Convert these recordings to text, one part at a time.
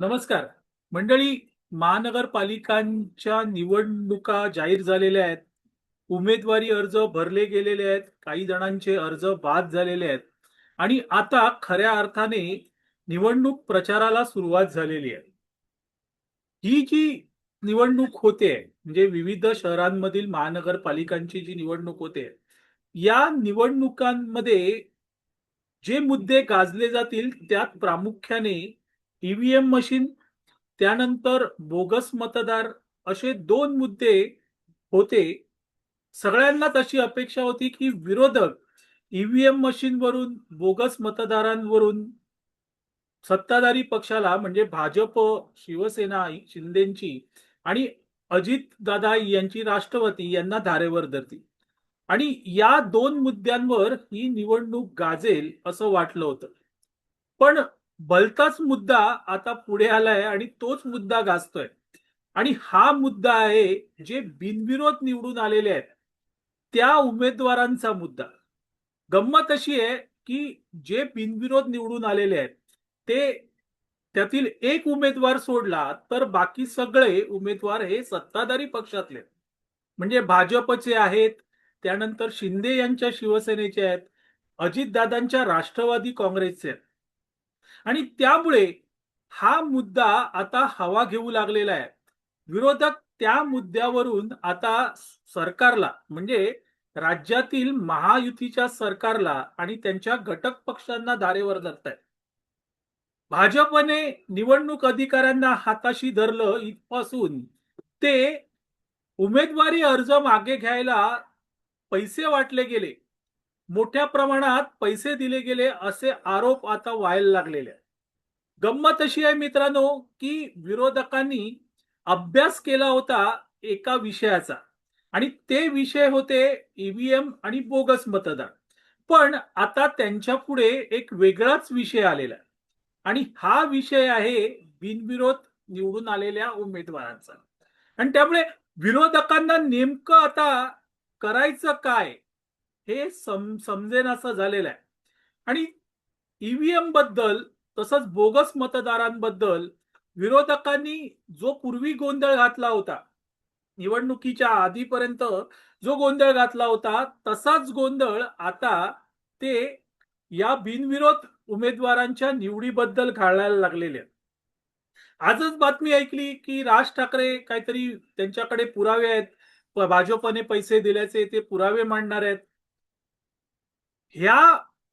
नमस्कार. मंडळी महानगरपालिकांच्या निवडणुका जाहीर झालेल्या आहेत. उमेदवारी अर्ज भरले गेलेले आहेत. काही जणांचे अर्ज बाद झालेले आहेत. आणि आता खऱ्या अर्थाने निवडणूक प्रचाराला सुरुवात झालेली आहे. ही जी निवडणूक होते म्हणजे विविध शहरांमधील महानगरपालिकांची जी निवडणूक होते या निवडणुकांमध्ये जे मुद्दे गाजले जातील त्यात प्रामुख्याने ईव्हीएम मशीन त्यानंतर बोगस मतदार असे दोन मुद्दे होते. सगळ्यांनाच अशी अपेक्षा होती की विरोधक ईव्हीएम मशीनवरून बोगस मतदारांवरून सत्ताधारी पक्षाला म्हणजे भाजप शिवसेना शिंदेची आणि अजित दादा यांची राष्ट्रवादी यांना धारेवर धरतील आणि या दोन मुद्द्यांवर ही निवडणूक गाजेल असं वाटलं होतं. पण भलताच मुद्दा आता पुढे आलाय आणि तोच मुद्दा गाजतोय. आणि हा मुद्दा आहे जे बिनविरोध निवडून आलेले आहेत. त्या उमेदवारांचा मुद्दा. गंमत अशी आहे की जे बिनविरोध निवडून आलेले आहेत ते त्यातील एक उमेदवार सोडला तर बाकी सगळे उमेदवार हे सत्ताधारी पक्षातले आहेत. म्हणजे भाजपचे आहेत त्यानंतर शिंदे यांच्या शिवसेनेचे आहेत अजितदादांच्या राष्ट्रवादी काँग्रेसचे आहेत. आणि त्यामुळे हा मुद्दा आता हवा घेऊ लागलेला आहे. विरोधक त्या मुद्द्यावरून आता सरकारला म्हणजे राज्यातील महायुतीच्या सरकारला आणि त्यांच्या घटक पक्षांना धारेवर धरत आहेत भाजपने निवडणूक अधिकाऱ्यांना हाताशी धरलं इथपासून ते उमेदवारी अर्ज मागे घ्यायला पैसे वाटले गेले. मोठ्या प्रमाणात पैसे दिले गेले असे आरोप आता व्हायला लागलेले आहेत. गंमत अशी आहे मित्रांनो की विरोधकांनी अभ्यास केला होता एका विषयाचा आणि ते विषय होते ईव्हीएम आणि बोगस मतदान. पण आता त्यांच्या पुढे एक वेगळाच विषय आलेला आहे. आणि हा विषय आहे बिनविरोध निवडून आलेल्या उमेदवारांचा. आणि त्यामुळे विरोधकांना नेमकं आता करायचं काय हे सम समजेन असं झालेलं आहे. आणि ईव्हीएमबद्दल तसंच बोगस मतदारांबद्दल विरोधकांनी जो पूर्वी गोंधळ घातला होता निवडणुकीच्या आधीपर्यंत जो गोंधळ घातला होता तसाच गोंधळ आता ते या बिनविरोध उमेदवारांच्या निवडीबद्दल घालायला लागलेले आहेत. आजच बातमी ऐकली की राज ठाकरे काहीतरी त्यांच्याकडे पुरावे आहेत. भाजपने पैसे दिल्याचे ते पुरावे मांडणार आहेत. ह्या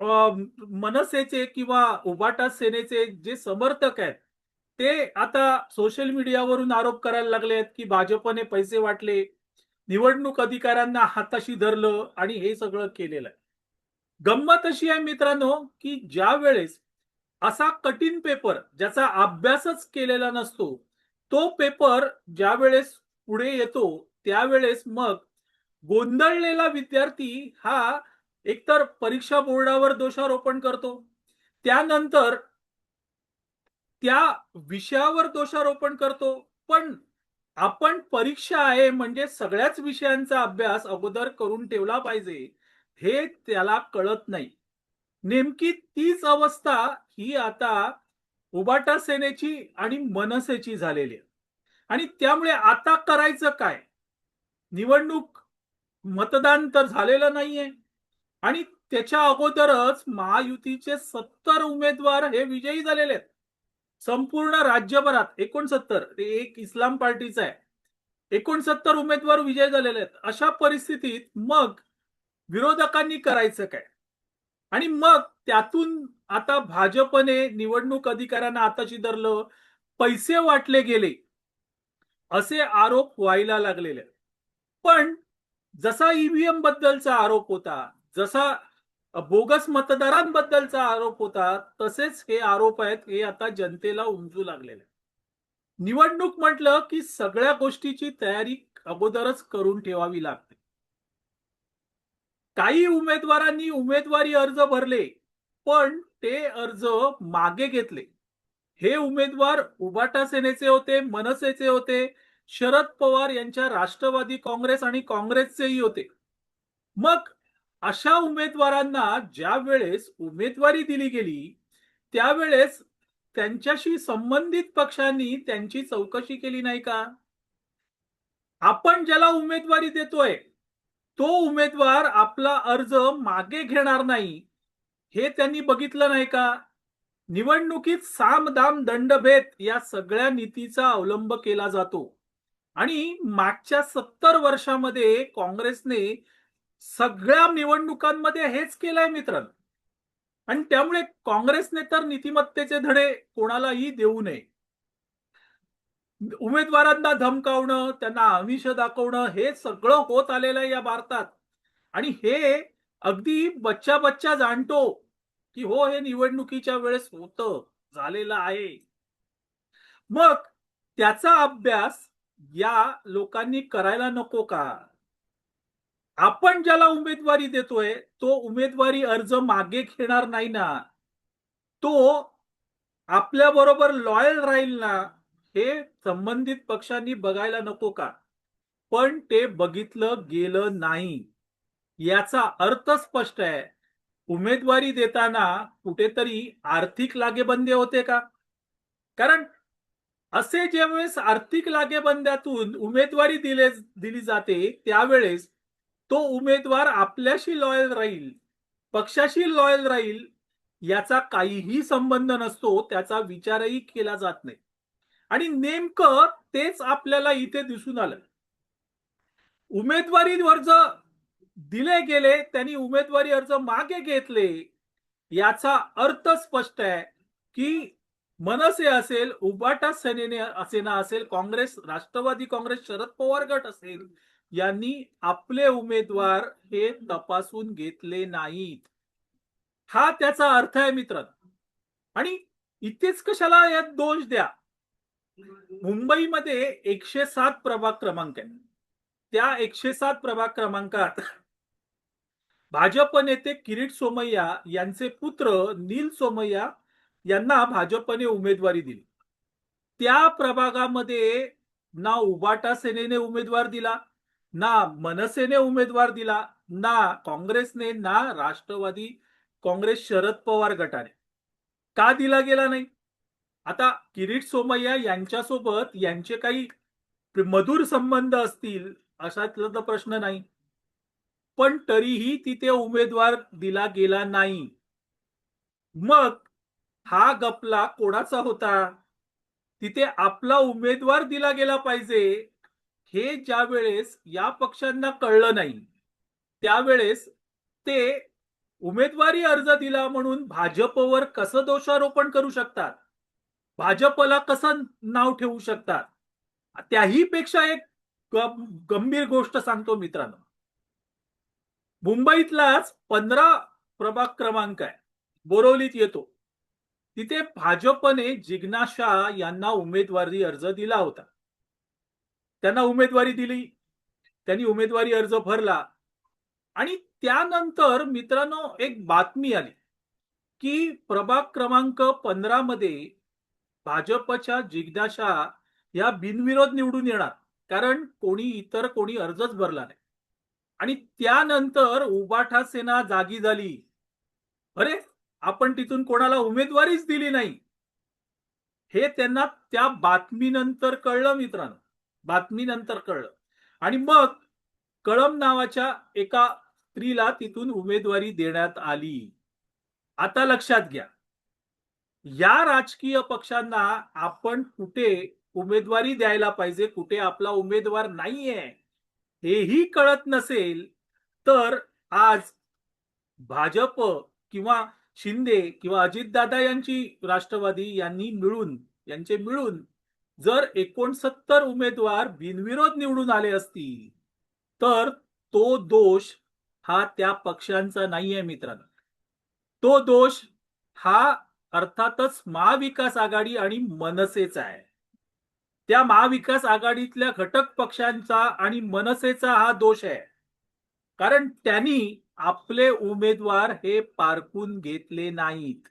मनसेचे किंवा उबाटा सेनेचे जे समर्थक आहेत ते आता सोशल मीडियावरून आरोप करायला लागले आहेत की भाजपने पैसे वाटले निवडणूक अधिकाऱ्यांना हाताशी धरलं आणि हे सगळं केलेलं आहे. गंमत अशी आहे मित्रांनो की ज्या वेळेस असा कठीण पेपर ज्याचा अभ्यासच केलेला नसतो तो पेपर ज्या वेळेस पुढे येतो त्यावेळेस मग गोंधळलेला विद्यार्थी हा एकतर परीक्षा बोर्डावर दोषारोपण करतो. त्यानंतर त्या विषयावर दोषारोपण करतो. पण आपण परीक्षा आहे म्हणजे सगळ्याच विषयांचा अभ्यास अगोदर करून ठेवला पाहिजे. हे त्याला कळत नाही. नेमकी तीच अवस्था ही आता उबाटा सेनेची आणि मनसेची झालेली आहे. आणि त्यामुळे आता करायचं काय? निवडणूक मतदान तर झालेलं नाहीये. आणि त्याच्या अगोदरच महायुतीचे सत्तर उमेदवार हे विजयी झालेले आहेत. संपूर्ण राज्यभरात एकोणसत्तर ते एक इस्लाम पार्टीचा आहे. एकोणसत्तर उमेदवार विजय झालेले आहेत. अशा परिस्थितीत मग विरोधकांनी करायचं काय? आणि मग त्यातून आता भाजपने निवडणूक अधिकाऱ्यांना आताशी धरलं पैसे वाटले गेले असे आरोप व्हायला लागलेले पण जसा ईव्हीएम बद्दलचा आरोप होता जसा बोगस मतदारांबद्दलचा आरोप होता तसेच हे आरोप आहेत हे आता जनतेला उमजू लागलेले निवडणूक म्हटलं की सगळ्या गोष्टीची तयारी अगोदरच करून ठेवावी लागते. काही उमेदवारांनी उमेदवारी अर्ज भरले पण ते अर्ज मागे घेतले. हे उमेदवार उबाटा सेनेचे होते मनसेचे होते शरद पवार यांच्या राष्ट्रवादी काँग्रेस आणि काँग्रेसचेही होते. मग अशा उमेदवारांना ज्या वेळेस उमेदवारी दिली गेली त्यावेळेस त्यांच्याशी संबंधित पक्षांनी त्यांची चौकशी केली नाही का? आपण ज्याला उमेदवारी देतोय तो उमेदवार आपला अर्ज मागे घेणार नाही हे त्यांनी बघितलं नाही का? निवडणुकीत साम दाम दंडभेद या सगळ्या नीतीचा अवलंब केला जातो. आणि मागच्या सत्तर वर्षामध्ये काँग्रेसने सगळ्या निवडणुकांमध्ये हेच केलंय मित्रांनो. आणि त्यामुळे काँग्रेसने तर नीतिमत्तेचे धडे कोणालाही देऊ नये. उमेदवारांना धमकावणं त्यांना आमिष दाखवणं हे सगळं होत आलेलं आहे या भारतात. आणि हे अगदी बच्चा बच्चा जाणतो की हो हे निवडणुकीच्या वेळेस होत झालेलं आहे. मग त्याचा अभ्यास या लोकांनी करायला नको का? आपण ज्याला उमेदवारी देतोय तो उमेदवारी अर्ज मागे घेणार नाही ना तो आपल्या बरोबर लॉयल राहील ना हे संबंधित पक्षांनी बघायला नको का? पण ते बघितलं गेलं नाही. याचा अर्थ स्पष्ट आहे. उमेदवारी देताना कुठेतरी आर्थिक लागेबंदे होते का? कारण असे ज्यावेळेस आर्थिक लागेबंद्यातून उमेदवारी दिले दिली जाते त्यावेळेस तो उमेदवार आपल्याशी लॉयल राहील पक्षाशी लॉयल राहील याचा काहीही संबंध नसतो त्याचा विचारही केला जात नाही. आणि नेमकं तेच आपल्याला इथे दिसून आलं. उमेदवारी अर्ज दिले गेले त्यांनी उमेदवारी अर्ज मागे घेतले याचा अर्थ स्पष्ट आहे की मनसे असेल उबाटा सेनेने सेना असेल काँग्रेस राष्ट्रवादी काँग्रेस शरद पवार गट असेल यांनी आपले उमेदवार हे तपासून घेतले नाहीत. हा त्याचा अर्थ आहे मित्र आणि इथेच कशाला यात दोष द्या? मुंबईमध्ये एकशे सात प्रभाग क्रमांक आहे त्या एकशे सात प्रभाग क्रमांकात भाजप नेते किरीट सोमय्या यांचे पुत्र नील सोमय्या यांना भाजपने उमेदवारी दिली. त्या प्रभागामध्ये ना उबाटा सेनेने उमेदवार दिला ना मनसेने उमेदवार दिला ना काँग्रेसने ना राष्ट्रवादी काँग्रेस शरद पवार गटाने. का दिला गेला नाही? आता किरीट सोमय्या यांच्यासोबत यांचे काही मधुर संबंध असतील अशातला तर प्रश्न नाही. पण तरीही तिथे उमेदवार दिला गेला नाही. मग हा गपला कोणाचा होता? तिथे आपला उमेदवार दिला गेला पाहिजे हे ज्या वेळेस या पक्षांना कळलं नाही त्यावेळेस ते उमेदवारी अर्ज दिला म्हणून भाजपवर कसं दोषारोपण करू शकतात? भाजपला कसं नाव ठेवू शकतात? त्याही पेक्षा एक गंभीर गोष्ट सांगतो मित्रांनो. मुंबईतलाच पंधरा प्रभाग क्रमांक आहे बोरवलीत येतो. तिथे भाजपने जिग्नाशा यांना उमेदवारी अर्ज दिला होता. त्यांना उमेदवारी दिली. त्यांनी उमेदवारी अर्ज भरला. आणि त्यानंतर मित्रांनो एक बातमी आली की प्रभाग क्रमांक पंधरा मध्ये भाजपच्या जिज्ञाशा या बिनविरोध निवडून येणार. कारण कोणी इतर कोणी अर्जच भरला नाही. आणि त्यानंतर उबाठा सेना जागी झाली. अरे आपण तिथून कोणाला उमेदवारीच दिली नाही. हे त्यांना त्या बातमीनंतर कळलं मित्रांनो. बातमीनंतर कळलं. आणि मग कळम नावाच्या एका स्त्रीला तिथून उमेदवारी देण्यात आली. आता लक्षात घ्या. या राजकीय पक्षांना आपण कुठे उमेदवारी द्यायला पाहिजे कुठे आपला उमेदवार नाहीये हेही कळत नसेल तर आज भाजप किंवा शिंदे किंवा अजितदादा यांची राष्ट्रवादी यांनी मिळून यांचे मिळून जर एकोणसत्तर उमेदवार बिनविरोध निवडून आले असतील तर तो दोष हा त्या पक्षांचा नाहीये मित्रांनो. तो दोष हा अर्थातच महाविकास आघाडी आणि मनसेचा आहे. त्या महाविकास आघाडीतल्या घटक पक्षांचा आणि मनसेचा हा दोष आहे. कारण त्यांनी आपले उमेदवार हे पारखून घेतले नाहीत.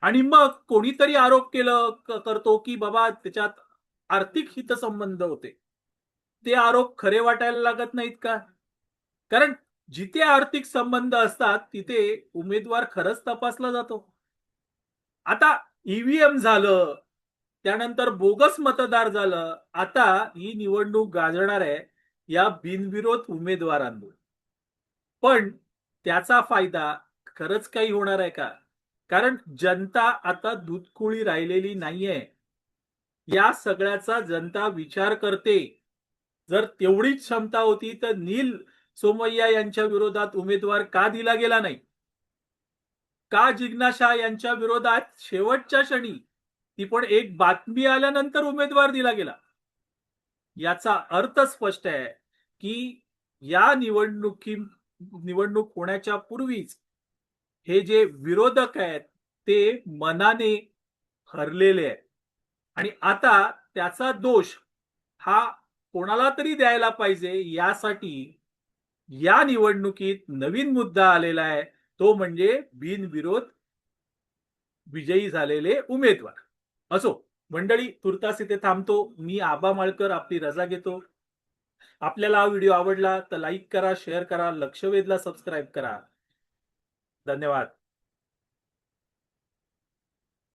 आणि मग कोणीतरी आरोप केलं करतो की बाबा त्याच्यात आर्थिक हितसंबंध होते. ते आरोप खरे वाटायला लागत नाहीत का? कारण जिथे आर्थिक संबंध असतात तिथे उमेदवार खरंच तपासला जातो. आता ईव्हीएम झालं त्यानंतर बोगस मतदार झालं आता ही निवडणूक गाजणार आहे या बिनविरोध उमेदवारांमुळे. पण त्याचा फायदा खरंच काही होणार आहे का? कारण जनता आता दूधकुळी राहिलेली नाहीये. या सगळ्याचा जनता विचार करते. जर तेवढीच क्षमता होती तर नील सोमय्या यांच्या विरोधात उमेदवार का दिला गेला नाही? का जिज्ञाशा यांच्या विरोधात शेवटच्या क्षणी ती पण एक बातमी आल्यानंतर उमेदवार दिला गेला? याचा अर्थ स्पष्ट आहे की या निवडणुकी निवडणूक होण्याच्या पूर्वीच हे जे विरोधक आहेत ते मनाने हरलेले आहेत. आणि आता त्याचा दोष हा कोणाला तरी द्यायला पाहिजे यासाठी या निवडणुकीत नवीन मुद्दा आलेला आहे. तो म्हणजे बिनविरोध विजयी झालेले उमेदवार. असो मंडळी तुर्तास इथे थांबतो. मी आबा माळकर आपली रजा घेतो. आपल्याला हा व्हिडिओ आवडला तर लाईक करा शेअर करा लक्षवेधला सबस्क्राईब करा. धन्यवाद.